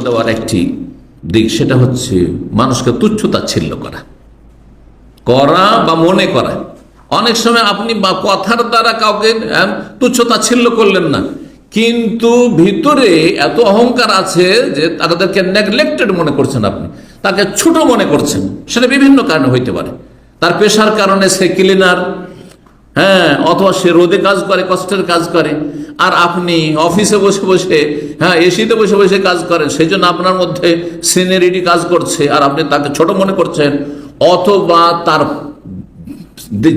দেওয়ার একটি দিক সেটা হচ্ছে মানুষকে তুচ্ছ তাচ্ছিল্য করা। করা বা মনে করা। অনেক সময় আপনি বা কথার দ্বারা কাউকে আহ, তুচ্ছ তাচ্ছিল্য করলেন না। কিন্তু ভিতরে এত অহংকার আছে যে তাদেরকে নেগলেক্টেড মনে করছেন আপনি। তাকে ছোট মনে করছেন। সেটা বিভিন্ন কারণে হইতে পারে। তার পেশার কারণে সে ক্লিনার হ্যাঁ অথবা সে রোদে কাজ করে কষ্টের কাজ করে। আর আপনি অফিসে বসে বসে হ্যাঁ এসিতে বসে বসে কাজ করেন সেই জন্য আপনার মধ্যে সিনিয়রিটি কাজ করছে, আর আপনি তাকে ছোট মনে করছেন, অথবা তার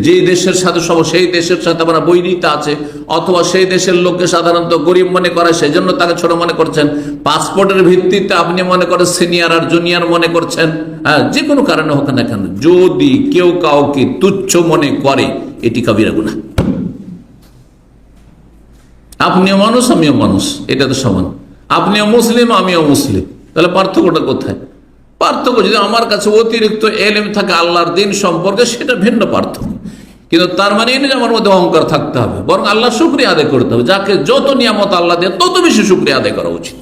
যে দেশের সাথে সব সেই দেশের সাথে আপনার বৈরিতা আছে, অথবা সেই দেশের লোককে সাধারণত গরিব মনে করে সেই জন্য তাকে ছোট মনে করছেন, পাসপোর্টের ভিত্তিতে আপনি মনে করেন সিনিয়র আর জুনিয়র মনে করছেন হ্যাঁ যে কোনো কারণে হোক না কেন, যদি কেউ কাউকে তুচ্ছ মনে করে, এটি কবিরা গুণা আপনিও মানুষ, আমিও মানুষ। এটা তো সমান। আপনিও মুসলিম, আমিও মুসলিম। তাহলে পার্থক্যটা কোথায়? পার্থক্য যদি আমার কাছে অতিরিক্ত এলেম থাকে আল্লাহর দিন সম্পর্কে, সেটা ভিন্ন পার্থক্য। কিন্তু তার মানে এই যে আমার মধ্যে অহংকার থাকতে হবে। বরং আল্লাহ শুক্রিয়া আদায় করতে হবে। যাকে যত নিয়ামত আল্লাহ দেয় তত বেশি শুক্রিয়া আদায় করা উচিত।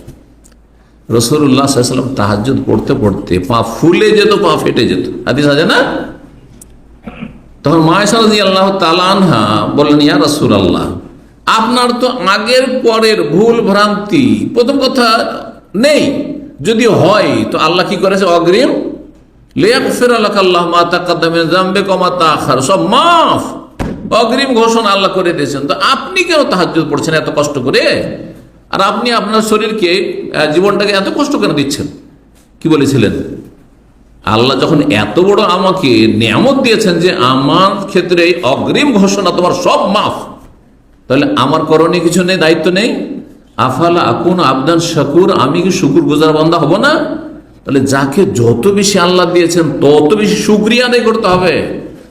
সাল্লাম তাহাজুদ পড়তে পড়তে পা ফুলে যেত, পা ফেটে যেত। আদি সাজে না? তখন মায়সারদি আল্লাহ তালানহা বললেন, ইয়া রসুল আল্লাহ আপনার তো আগের পরের ভুল ভ্রান্তি। প্রথম কথা, নেই। যদি হয়, তো আল্লাহ কি করেছে? অগ্রিম। সব মাফ। অগ্রিম ঘোষণা আল্লাহ করে দিয়েছেন। তো আপনি কেন এত কষ্ট করে? আর আপনি আপনার শরীরকে জীবনটাকে এত কষ্ট দিচ্ছেন? কি বলেছিলেন? আল্লাহ যখন এত বড় আমাকে নিয়ামত দিয়েছেন যে আমার ক্ষেত্রে অগ্রিম ঘোষণা তোমার সব মাফ। তাহলে আমার করণীয় কিছু নেই, দায়িত্ব নেই? আফালা আকুন আবদান শাকুর, আমি কি শুকুর গুজার বন্ধা হব না? তাহলে যাকে যত বেশি আল্লাহ দিয়েছেন, তত বেশি শুক্রিয়া আদায় করতে হবে।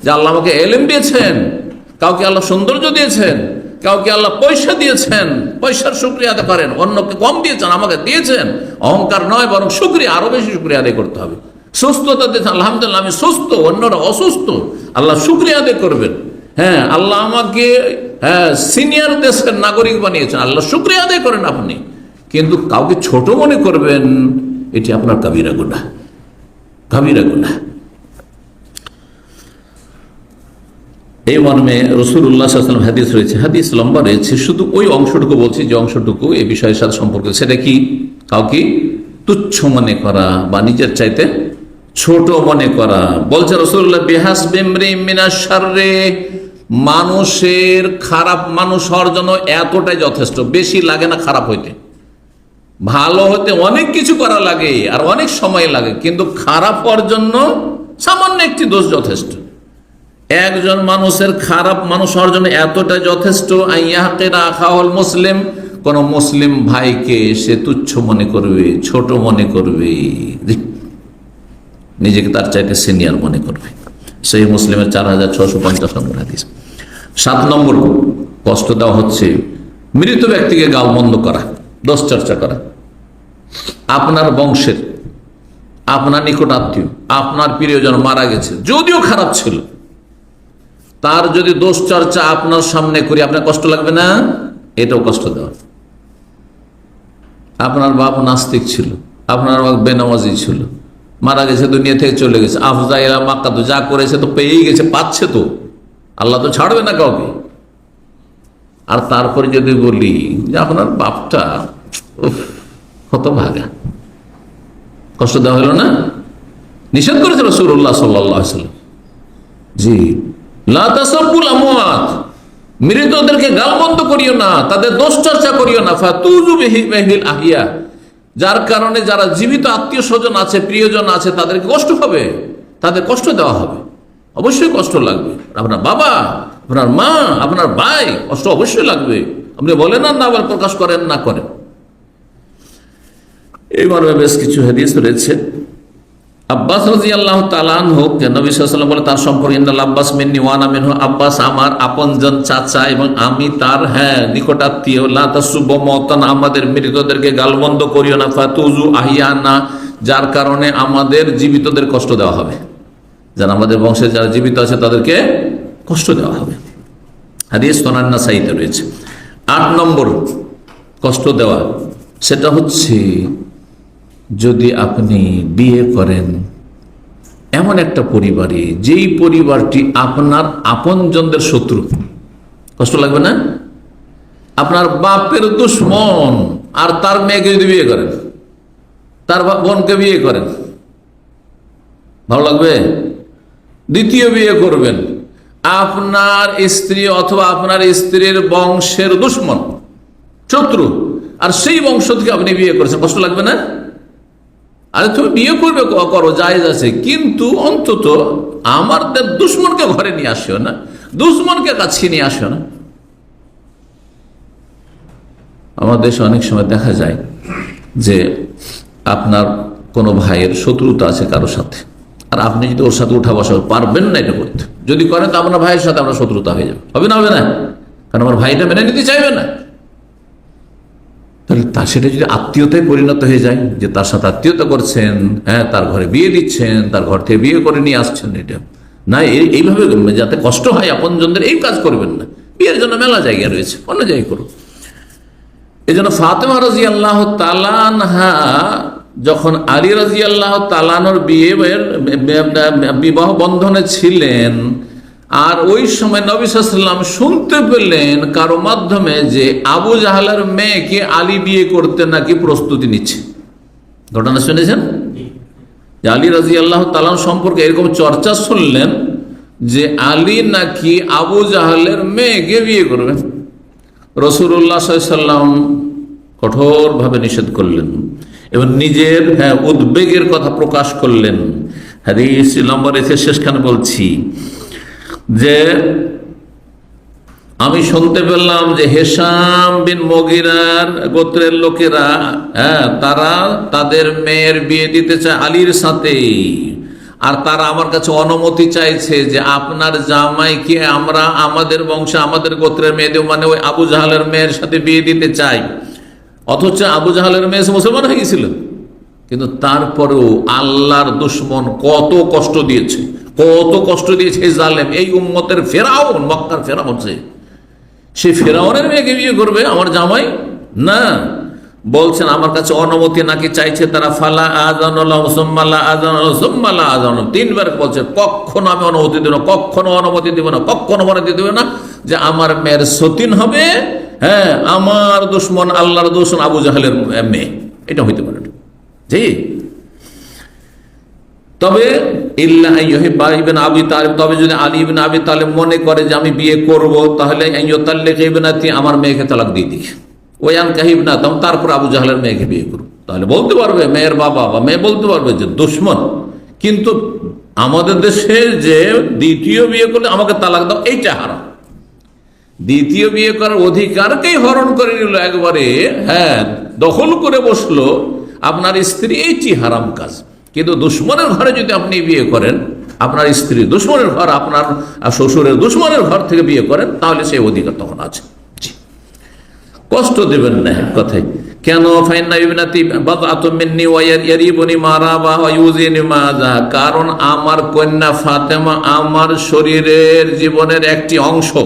যে আল্লাহ আমাকে এলেম দিয়েছেন, কাউকে আল্লাহ সৌন্দর্য দিয়েছেন, কাউকে আল্লাহ পয়সা দিয়েছেন, পয়সার শুক্রিয়া আদায় করেন, অন্যকে কম দিয়েছেন, আমাকে দিয়েছেন, অহংকার নয়, বরং শুক্রিয়া, আরও বেশি শুক্রিয়া আদায় করতে হবে। সুস্থতা দিয়েছেন, আলহামদুলিল্লাহ, আমি সুস্থ, অন্যরা অসুস্থ, আল্লাহ শুক্রিয়া আদায় করবেন। হ্যাঁ আল্লাহ আমাকে হ্যাঁ সিনিয়র দেশের নাগরিক বানিয়েছেন। আল্লাহ শুক্রিয়া আদায় করেন আপনি। কিন্তু কাউকে ছোট মনে করবেন, এটি আপনার কাবিরা গুণা কাবিরা গুণা এই মর্মে সাল্লাম হাদিস রয়েছে। হাদিস লম্বা রয়েছে, শুধু ওই অংশটুকু বলছি যে অংশটুকু এই বিষয়ের সাথে সম্পর্ক সেটা কি? কাউকে তুচ্ছ মনে করা বা নিজের চাইতে ছোট মনে করা। বলছে রসুল্লাহ বেহাস বেমরে মিনাসারে মানুষের খারাপ, মানুষ হওয়ার জন্য এতটাই যথেষ্ট। বেশি লাগে না খারাপ হইতে। ভালো হতে অনেক কিছু করা লাগে আর অনেক সময় লাগে, কিন্তু খারাপ হওয়ার জন্য সামান্য একটি দোষ যথেষ্ট। একজন মানুষের খারাপ মানুষ হওয়ার জন্য এতটা যথেষ্ট রাখা হল মুসলিম, কোন মুসলিম ভাইকে সে তুচ্ছ মনে করবে, ছোট মনে করবে। নিজেকে তার চাইতে সিনিয়র মনে করবে। সেই মুসলিমের চার হাজার ছশো পঞ্চাশ সাত নম্বর কষ্ট দেওয়া হচ্ছে মৃত ব্যক্তিকে গালমন্দ করা দোষ চর্চা করা। আপনার বংশের, আপনার নিকট আত্মীয়, আপনার প্রিয়জন মারা গেছে, যদিও খারাপ ছিল। তার যদি দোষ চর্চা আপনার সামনে করি, আপনার কষ্ট লাগবে না? এটাও কষ্ট দেওয়া। আপনার বাপ নাস্তিক ছিল, আপনার বাপ বেনামাজি ছিল, মারা গেছে, দুনিয়া থেকে চলে গেছে, আফজাইরা মাক্কা তো যা করেছে তো পেয়েই গেছে, পাচ্ছে তো। আল্লাহ তো ছাড়বে না কাউকে। আর তারপরে যদি বলি যে আপনার বাপটা কত ভাগা কষ্ট দেওয়া হলো না? নিষেধ করেছিল সুরুল্লাহ সাল্লাম জি। লাতাসাব্বুল আমওয়াত। মৃতদেরকে গালবন্ধ করিও না, তাদের দোষ চর্চা করিও না। আহিয়া। যার কারণে যারা জীবিত আত্মীয় স্বজন আছে, প্রিয়জন আছে, তাদেরকে কষ্ট হবে। তাদের কষ্ট দেওয়া হবে। অবশ্যই কষ্ট লাগবে। আপনার বাবা, আপনার মা, আপনার ভাই, কষ্ট অবশ্যই লাগবে। আপনি বলেন না না আবার প্রকাশ করেন, না করেন। এই মর্মে বেশ কিছু হাদিস রয়েছে। আব্বাস রাজি আল্লাহ তালান হোক নবী বলে, তার সম্পর্কে ইন্দাল আব্বাস মিন্নি ওয়ান আমিন আব্বাস আমার আপনজন চাচা এবং আমি তার হ্যাঁ নিকটাত্মীয়। লাতাসুব মতন আমাদের মৃতদেরকে গালবন্ধ করিও না। ফাতুজু আহিয়া না যার কারণে আমাদের জীবিতদের কষ্ট দেওয়া হবে। যারা আমাদের বংশে যারা জীবিত আছে তাদেরকে কষ্ট দেওয়া হবে। হাদিস সোনান্না সাইতে রয়েছে। আট নম্বর কষ্ট দেওয়া, সেটা হচ্ছে যদি আপনি বিয়ে করেন এমন একটা পরিবারে, যেই পরিবারটি আপনার আপনজনদের শত্রু, কষ্ট লাগবে না? আপনার বাপের দুশ্মন আর তার মেয়েকে যদি বিয়ে করেন, তার বোনকে বিয়ে করেন, ভালো লাগবে? দ্বিতীয় বিয়ে করবেন। আপনার স্ত্রী অথবা আপনার স্ত্রীর বংশের দুশ্মন, শত্রু, আর সেই বংশ থেকে আপনি বিয়ে করেছেন। কষ্ট লাগবে না? আরে তুমি বিয়ে করবে করো, জায়েজ আছে। কিন্তু অন্তত আমাদের দুশ্মনকে ঘরে নিয়ে আসিও না, দুশ্মনকে কাছে নিয়ে আসিও না। আমার দেশে অনেক সময় দেখা যায় যে আপনার কোনো ভাইয়ের শত্রুতা আছে কারোর সাথে। আর আপনি যদি ওর সাথে উঠা বসা পারবেন না এটা করতে। যদি করেন তো আপনার ভাইয়ের সাথে আমরা শত্রুতা হয়ে যাবে। হবে না হবে না? কারণ আমার ভাইটা মেনে নিতে চাইবে না। তাহলে তা সেটা যদি আত্মীয়তায় পরিণত হয়ে যায়, যে তার সাথে আত্মীয়তা করছেন হ্যাঁ তার ঘরে বিয়ে দিচ্ছেন, তার ঘর থেকে বিয়ে করে নিয়ে আসছেন এটা। না, এই- এইভাবে যাতে কষ্ট হয় আপনজনদের, এই কাজ করবেন না। বিয়ের জন্য মেলা জায়গা রয়েছে, অন্য জায়গায় করুন। এই জন্য ফাতেমা রাজি আল্লাহ তালানহা যখন আলী রাজি আল্লাহ তালানোর বিয়ে বিবাহ বন্ধনে ছিলেন, আর ওই সময় নবী সাল্লাম শুনতে পেলেন কারও মাধ্যমে যে আবু জাহালের মেয়েকে আলী বিয়ে করতে নাকি প্রস্তুতি নিচ্ছে। ঘটনা শুনেছেন? যে আলী রাজি আল্লাহ তালান সম্পর্কে এরকম চর্চা শুনলেন যে আলী নাকি আবু জাহালের মেয়েকে বিয়ে করবেন রসুল্লাহ সাল্লাম কঠোরভাবে নিষেধ করলেন। এবং নিজের হ্যাঁ, উদ্বেগের কথা প্রকাশ করলেন। নম্বর এসে শেষখানে বলছি যে আমি শুনতে পেলাম যে হেসাম বিন মগিরার গোত্রের লোকেরা হ্যাঁ তারা তাদের মেয়ের বিয়ে দিতে চায় আলীর সাথে। আর তারা আমার কাছে অনুমতি চাইছে যে আপনার জামাইকে আমরা আমাদের বংশে আমাদের গোত্রের মেয়েদের মানে ওই আবু জাহালের মেয়ের সাথে বিয়ে দিতে চাই। অথচ আবু জাহালের মেয়ে মুসলমান হয়ে গেছিল। কিন্তু তারপরেও আল্লাহর দুশ্মন কত কষ্ট দিয়েছে, কত কষ্ট দিয়েছে জালেম, এই উম্মতের ফেরাউন, মক্কার ফেরাউন সে। সে ফেরাউনের মেয়েকে বিয়ে করবে, আমার জামাই? না। বলছেন, আমার কাছে অনুমতি নাকি চাইছে তারা? ফালা আজান সোম্মালা আজান সোম্মালা আজান তিনবার বলছে, কখনো আমি অনুমতি দেব না, কখনো অনুমতি দেব না, কখনো অনুমতি দেবে না যে আমার মেয়ের সতীন হবে হ্যাঁ আমার দুশ্মন, আল্লাহর দুশ্মন আবু জাহালের মেয়ে। এটা হইতে পারে। জি। তবে ইউহিব্বা আবি তালিব, তবে যদি আলী ইবনে আবি তালিব মনে করে যে আমি বিয়ে করব, তাহলে আমার মেয়েকে তালাক দিয়ে দিই ওয়ান কাহিব না তখন তারপর আবু জাহালের মেয়েকে বিয়ে করব তাহলে বলতে পারবে, মেয়ের বাবা বা মেয়ে বলতে পারবে যে দুশ্মন। কিন্তু আমাদের দেশে যে দ্বিতীয় বিয়ে করলে আমাকে তালাক দাও, এইটা হারাম। দ্বিতীয় বিয়ে করার অধিকারকেই হরণ করে নিল একবারে হ্যাঁ দখল করে বসল। আপনার স্ত্রী এইটি হারাম কাজ? কিন্তু দুশ্মনের ঘরে যদি আপনি বিয়ে করেন, আপনার স্ত্রী দুশ্মনের ঘর, আপনার শ্বশুরের দুশ্মনের ঘর থেকে বিয়ে করেন, তাহলে সেই অধিকার তখন আছে। কষ্ট দেবেন না কথাই কেন? কারণ আমার কন্যা ফাতেমা আমার শরীরের জীবনের একটি অংশ।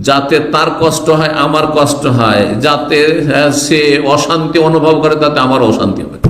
যাতে তার কষ্ট হয়, আমার কষ্ট হয়, যাতে সে অশান্তি অনুভব করে, তাতে আমার অশান্তি হবে।